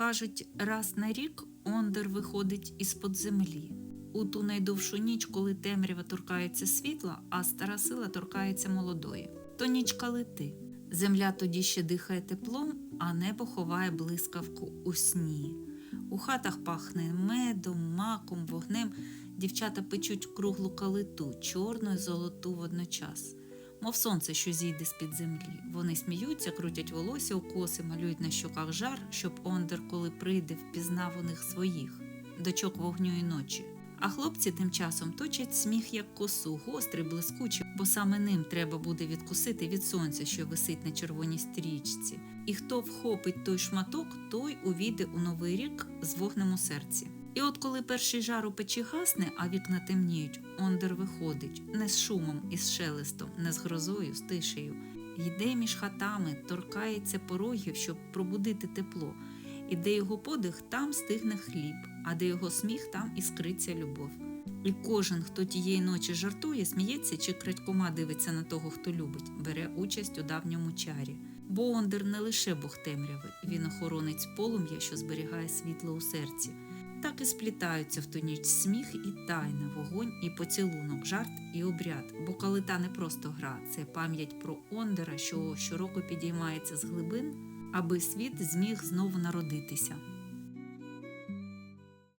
Кажуть, раз на рік Ондер виходить із-под землі. У ту найдовшу ніч, коли темрява торкається світла, а стара сила торкається молодої. То нічка лети. Земля тоді ще дихає теплом, а небо ховає блискавку у сні. У хатах пахне медом, маком, вогнем. Дівчата печуть круглу калиту, чорну і золоту водночас, мов сонце, що зійде з-під землі. Вони сміються, крутять волосся у коси, малюють на щоках жар, щоб Ондер, коли прийде, впізнав у них своїх, дочок вогню і ночі. А хлопці тим часом точать сміх як косу, гострий, блискучий, бо саме ним треба буде відкусити від сонця, що висить на червоній стрічці. І хто вхопить той шматок, той увійде у новий рік з вогнем у серці. І от коли перший жар у печі гасне, а вікна темніють, Ондер виходить не з шумом і з шелестом, не з грозою, з тишею. Йде між хатами, торкається порогів, щоб пробудити тепло. І де його подих, там стигне хліб, а де його сміх, там іскриться любов. І кожен, хто тієї ночі жартує, сміється чи крадькома дивиться на того, хто любить, бере участь у давньому чарі. Бо Ондер не лише Бог темряви, він охоронець полум'я, що зберігає світло у серці. Так і сплітаються в ту ніч сміх і тайна, вогонь і поцілунок, жарт і обряд. Бо калита не просто гра, це пам'ять про Ондера, що щороку підіймається з глибин, аби світ зміг знову народитися.